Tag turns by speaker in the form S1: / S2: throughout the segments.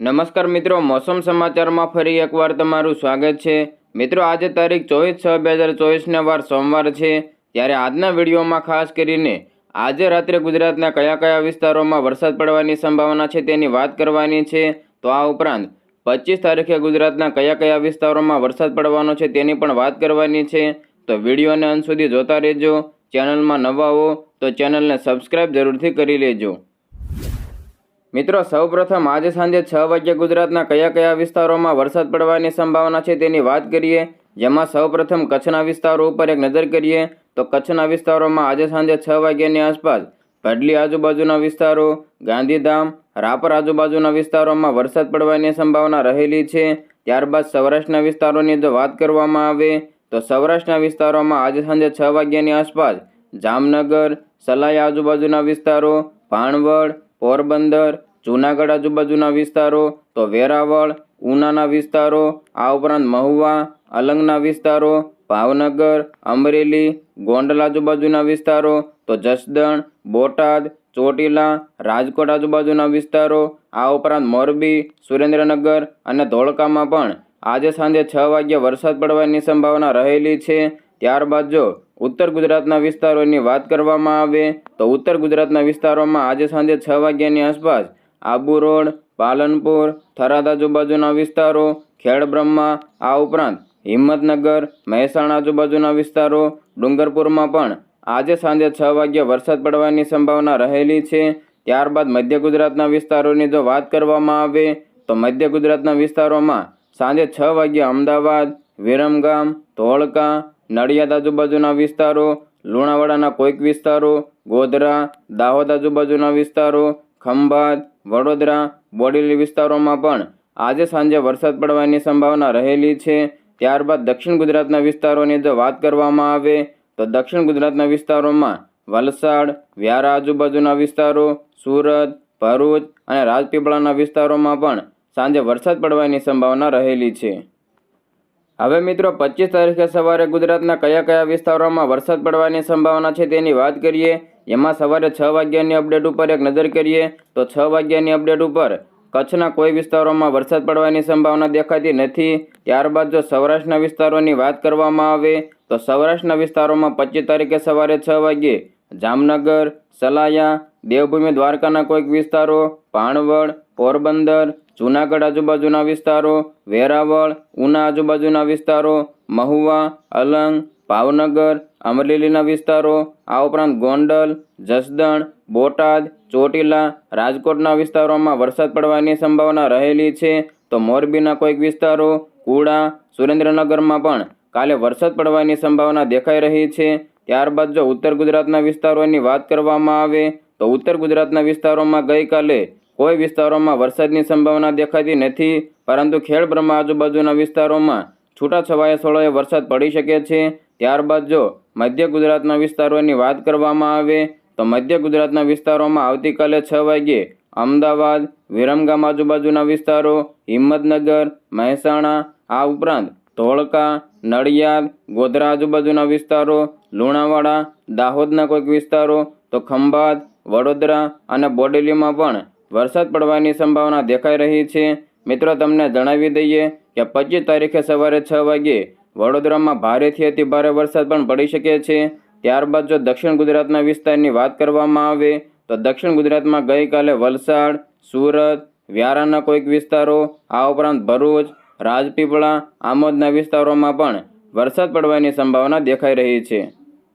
S1: નમસ્કાર મિત્રો, મોસમ સમાચારમાં ફરી એકવાર તમારું સ્વાગત છે. મિત્રો, આજે તારીખ ચોવીસ છ બે હજાર ચોવીસને વાર સોમવાર છે. ત્યારે આજના વિડીયોમાં ખાસ કરીને આજે રાત્રે ગુજરાતના કયા કયા વિસ્તારોમાં વરસાદ પડવાની સંભાવના છે તેની વાત કરવાની છે. તો આ ઉપરાંત પચીસ તારીખે ગુજરાતના કયા કયા વિસ્તારોમાં વરસાદ પડવાનો છે તેની પણ વાત કરવાની છે. તો વિડીયોને અંત સુધી જોતા રહેજો. ચેનલમાં નવા હો તો ચેનલને સબસ્ક્રાઇબ જરૂરથી કરી લેજો. મિત્રો, સૌપ્રથમ આજે સાંજે છ વાગ્યે ગુજરાતના કયા કયા વિસ્તારોમાં વરસાદ પડવાની સંભાવના છે તેની વાત કરીએ. જેમાં સૌપ્રથમ કચ્છના વિસ્તારો ઉપર એક નજર કરીએ તો કચ્છના વિસ્તારોમાં આજે સાંજે છ વાગ્યાની આસપાસ ભડલી આજુબાજુના વિસ્તારો, ગાંધીધામ, રાપર આજુબાજુના વિસ્તારોમાં વરસાદ પડવાની સંભાવના રહેલી છે. ત્યારબાદ સૌરાષ્ટ્રના વિસ્તારોની જો વાત કરવામાં આવે તો સૌરાષ્ટ્રના વિસ્તારોમાં આજે સાંજે છ વાગ્યાની આસપાસ જામનગર સલાયા આજુબાજુના વિસ્તારો, ભાણવડ પોરબંદર, જૂનાગઢ આજુબાજુના વિસ્તારો, તો વેરાવળ, ઉનાના વિસ્તારો, આ ઉપરાંત મહુવા, અલંગના વિસ્તારો, ભાવનગર, અમરેલી, ગોંડલ આજુબાજુના વિસ્તારો, તો જસદણ, બોટાદ, ચોટીલા, રાજકોટ આજુબાજુના વિસ્તારો, આ ઉપરાંત મોરબી, સુરેન્દ્રનગર અને ધોળકામાં પણ આજે સાંજે છ વાગ્યે વરસાદ પડવાની સંભાવના રહેલી છે. ત્યારબાદ જો ઉત્તર ગુજરાતના વિસ્તારોની વાત કરવામાં આવે તો ઉત્તર ગુજરાતના વિસ્તારોમાં આજે સાંજે છ વાગ્યાની આસપાસ આબુ રોડ, પાલનપુર થરાદ આજુબાજુના વિસ્તારો, ખેડબ્રહ્મા, આ ઉપરાંત હિંમતનગર, મહેસાણા આજુબાજુના વિસ્તારો, ડુંગરપુરમાં પણ આજે સાંજે છ વાગ્યે વરસાદ પડવાની સંભાવના રહેલી છે. ત્યારબાદ મધ્ય ગુજરાતના વિસ્તારોની જો વાત કરવામાં આવે તો મધ્ય ગુજરાતના વિસ્તારોમાં સાંજે છ વાગ્યે અમદાવાદ, વિરમગામ ધોળકા, નડિયાદ આજુબાજુના વિસ્તારો, લુણાવાડાના કોઈક વિસ્તારો, ગોધરા, દાહોદ આજુબાજુના વિસ્તારો, ખંભાત, વડોદરા, બોડેલી વિસ્તારોમાં પણ આજે સાંજે વરસાદ પડવાની સંભાવના રહેલી છે. ત્યારબાદ દક્ષિણ ગુજરાતના વિસ્તારોની જો વાત કરવામાં આવે, તો દક્ષિણ ગુજરાતના વિસ્તારોમાં વલસાડ, વ્યારા આજુબાજુના વિસ્તારો, સુરત, ભરૂચ અને રાજપીપળાના વિસ્તારોમાં પણ સાંજે વરસાદ પડવાની સંભાવના રહેલી છે. હવે મિત્રો, પચીસ તારીખે સવારે ગુજરાતના કયા કયા વિસ્તારોમાં વરસાદ પડવાની સંભાવના છે તેની વાત કરીએ. એમાં સવારે છ વાગ્યાની અપડેટ ઉપર એક નજર કરીએ તો છ વાગ્યાની અપડેટ ઉપર કચ્છના કોઈ વિસ્તારોમાં વરસાદ પડવાની સંભાવના દેખાતી નથી. ત્યારબાદ જો સૌરાષ્ટ્રના વિસ્તારોની વાત કરવામાં આવે તો સૌરાષ્ટ્રના વિસ્તારોમાં પચીસ તારીખે સવારે છ વાગ્યે જામનગર, સલાયા, દેવભૂમિ, દ્વારકાના કોઈક વિસ્તારો, પાણવડ, પોરબંદર, જૂનાગઢ આજુબાજુના વિસ્તારો, વેરાવળ, ઉના આજુબાજુના વિસ્તારો, મહુવા, અલંગ, ભાવનગર, અમરેલીના વિસ્તારો, આ ઉપરાંત ગોંડલ, જસદણ, બોટાદ, ચોટીલા, રાજકોટના વિસ્તારોમાં વરસાદ પડવાની સંભાવના રહેલી છે. તો મોરબીના કોઈક વિસ્તારો, કુડા, સુરેન્દ્રનગરમાં પણ કાલે વરસાદ પડવાની સંભાવના દેખાઈ રહી છે. ત્યારબાદ જો ઉત્તર ગુજરાતના વિસ્તારોની વાત કરવામાં આવે તો ઉત્તર ગુજરાતના વિસ્તારોમાં ગઈકાલે કોઈ વિસ્તારોમાં વરસાદની સંભાવના દેખાતી નથી, પરંતુ ખેડબ્રહ્મા આજુબાજુના વિસ્તારોમાં છૂટાછવાયા સ્થળોએ વરસાદ પડી શકે છે. ત્યારબાદ જો મધ્ય ગુજરાતના વિસ્તારોની વાત કરવામાં આવે તો મધ્ય ગુજરાતના વિસ્તારોમાં આવતીકાલે છ વાગ્યે અમદાવાદ, વિરમગામ આજુબાજુના વિસ્તારો, હિંમતનગર, મહેસાણા, આ ઉપરાંત ધોળકા નડિયાદ, ગોધરા આજુબાજુના વિસ્તારો, લુણાવાડા, દાહોદના કોઈક વિસ્તારો, તો ખંભાત, વડોદરા અને બોડેલીમાં પણ વરસાદ પડવાની સંભાવના દેખાઈ રહી છે. મિત્રો, તમને જણાવી દઈએ કે પચીસ તારીખે સવારે છ વાગ્યે વડોદરામાં ભારેથી અતિ ભારે વરસાદ પણ પડી શકે છે. ત્યારબાદ જો દક્ષિણ ગુજરાતના વિસ્તારની વાત કરવામાં આવે, તો દક્ષિણ ગુજરાતમાં ગઈકાલે વલસાડ, સુરત, વ્યારાના કોઈક વિસ્તારો, આ ઉપરાંત ભરૂચ રાજપીપળા, આમોદના વિસ્તારોમાં પણ વરસાદ પડવાની સંભાવના દેખાઈ રહી છે.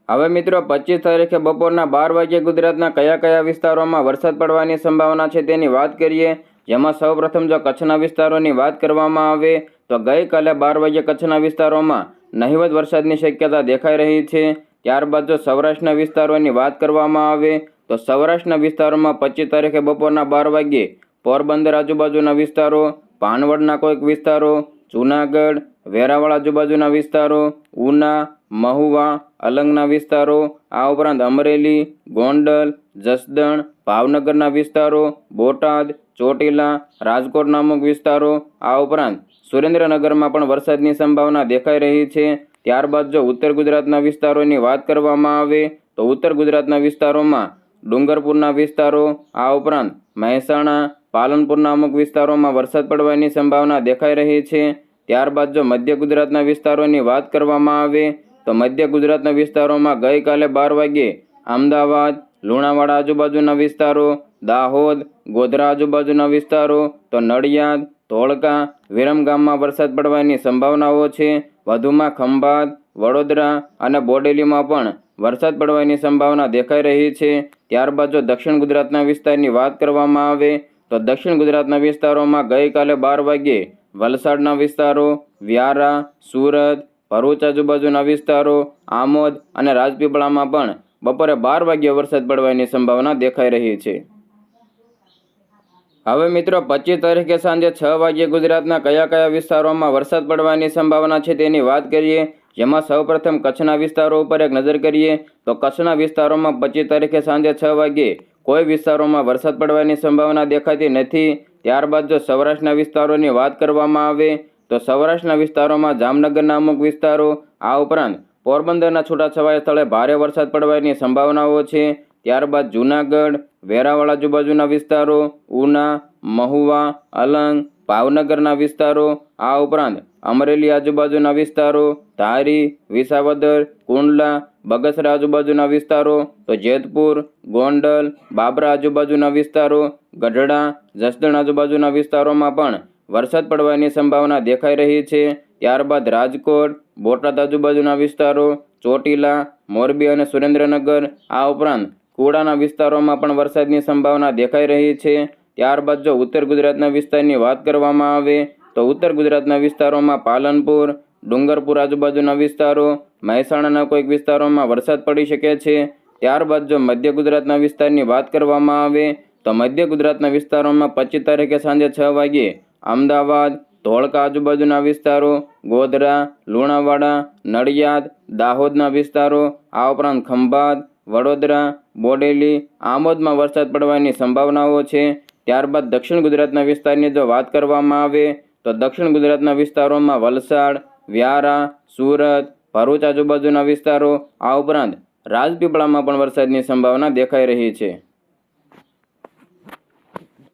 S1: હવે મિત્રો, પચીસ તારીખે બપોરના બાર વાગ્યે ગુજરાતના કયા કયા વિસ્તારોમાં વરસાદ પડવાની સંભાવના છે તેની વાત કરીએ. જેમાં સૌપ્રથમ જો કચ્છના વિસ્તારોની વાત કરવામાં આવે, તો ગઈકાલે બાર વાગ્યે કચ્છના વિસ્તારોમાં નહિવત વરસાદની શક્યતા દેખાઈ રહી છે. ત્યારબાદ જો સૌરાષ્ટ્રના વિસ્તારોની વાત કરવામાં આવે, તો સૌરાષ્ટ્રના વિસ્તારોમાં પચીસ તારીખે બપોરના બાર વાગ્યે પોરબંદર આજુબાજુના વિસ્તારો ભાનવડના કોઈક વિસ્તારો, જૂનાગઢ, વેરાવળ આજુબાજુના વિસ્તારો, ઉના, મહુવા, અલંગના વિસ્તારો, આ ઉપરાંત અમરેલી, ગોંડલ, જસદણ, ભાવનગરના વિસ્તારો, બોટાદ, ચોટીલા રાજકોટના અમુક વિસ્તારો, આ ઉપરાંત સુરેન્દ્રનગરમાં પણ વરસાદની સંભાવના દેખાઈ રહી છે. ત્યારબાદ જો ઉત્તર ગુજરાતના વિસ્તારોની વાત કરવામાં આવે, તો ઉત્તર ગુજરાતના વિસ્તારોમાં ડુંગરપુરના વિસ્તારો, આ ઉપરાંત મહેસાણા પાલનપુરના અમુક વિસ્તારોમાં વરસાદ પડવાની સંભાવના દેખાઈ રહી છે. ત્યારબાદ જો મધ્ય ગુજરાતના વિસ્તારોની વાત કરવામાં આવે, તો મધ્ય ગુજરાતના વિસ્તારોમાં ગઈકાલે બાર વાગ્યે અમદાવાદ, લુણાવાડા આજુબાજુના વિસ્તારો, દાહોદ, ગોધરા આજુબાજુના વિસ્તારો, તો નડિયાદ, ધોળકા વિરમગામમાં વરસાદ પડવાની સંભાવનાઓ છે. વધુમાં ખંભાત, વડોદરા અને બોડેલીમાં પણ વરસાદ પડવાની સંભાવના દેખાઈ રહી છે. ત્યારબાદ જો દક્ષિણ ગુજરાતના વિસ્તારની વાત કરવામાં આવે તો દક્ષિણ ગુજરાતના વિસ્તારોમાં ગઈકાલે બાર વાગ્યે વલસાડના વિસ્તારો, વ્યારા, સુરત, ભરૂચ આજુબાજુના વિસ્તારો, આમોદ અને રાજપીપળામાં પણ બપોરે બાર વાગ્યે વરસાદ પડવાની સંભાવના દેખાઈ રહી છે. હવે મિત્રો પચીસ તારીખે સાંજે છ વાગ્યે ગુજરાતના કયા કયા વિસ્તારોમાં વરસાદ પડવાની સંભાવના છે તેની વાત કરીએ, જેમાં સૌપ્રથમ કચ્છના વિસ્તારો ઉપર એક નજર કરીએ, તો કચ્છના વિસ્તારોમાં પચીસ તારીખે સાંજે છ વાગ્યે કોઈ વિસ્તારોમાં વરસાદ પડવાની સંભાવના દેખાતી નથી. ત્યારબાદ જો સૌરાષ્ટ્રના વિસ્તારોની વાત કરવામાં આવે, તો સૌરાષ્ટ્રના વિસ્તારોમાં જામનગરના અમુક વિસ્તારો, આ ઉપરાંત પોરબંદરના છૂટાછવાયા સ્થળે ભારે વરસાદ પડવાની સંભાવનાઓ છે. ત્યારબાદ જૂનાગઢ, વેરાવળ આજુબાજુના વિસ્તારો, ઉના, મહુવા, અલંગ ભાવનગરના વિસ્તારો, આ ઉપરાંત અમરેલી આજુબાજુના વિસ્તારો, ધારી, વિસાવદર, કુંડલા, બગસરા આજુબાજુના વિસ્તારો, તો જેતપુર, ગોંડલ, બાબરા આજુબાજુના વિસ્તારો, ગઢડા, જસદણ આજુબાજુના વિસ્તારોમાં પણ વરસાદ પડવાની સંભાવના દેખાઈ રહી છે. ત્યારબાદ રાજકોટ, બોટાદ આજુબાજુના વિસ્તારો, ચોટીલા, મોરબી અને સુરેન્દ્રનગર, આ ઉપરાંત કુડાના વિસ્તારોમાં પણ વરસાદની સંભાવના દેખાઈ રહી છે. ત્યારબાદ જો ઉત્તર ગુજરાતના વિસ્તારની વાત કરવામાં આવે, તો ઉત્તર ગુજરાતના વિસ્તારોમાં પાલનપુર, ડુંગરપુર આજુબાજુના વિસ્તારો, મહેસાણાના કોઈક વિસ્તારોમાં વરસાદ પડી શકે છે. ત્યારબાદ જો મધ્ય ગુજરાતના વિસ્તારની વાત કરવામાં આવે, તો મધ્ય ગુજરાતના વિસ્તારોમાં પચીસ તારીખે સાંજે છ વાગ્યે અમદાવાદ, ધોળકા આજુબાજુના વિસ્તારો, ગોધરા, લુણાવાડા, નડિયાદ, દાહોદના વિસ્તારો, આ ઉપરાંત ખંભાત, વડોદરા, બોડેલી, આમોદમાં વરસાદ પડવાની સંભાવનાઓ છે. ત્યારબાદ દક્ષિણ ગુજરાતના વિસ્તારની જો વાત કરવામાં આવે, તો દક્ષિણ ગુજરાતના વિસ્તારોમાં વલસાડ, વ્યારા, સુરત, ભરૂચ આજુબાજુના વિસ્તારો આ ઉપરાંત રાજપીપળામાં પણ વરસાદની સંભાવના દેખાઈ રહી છે.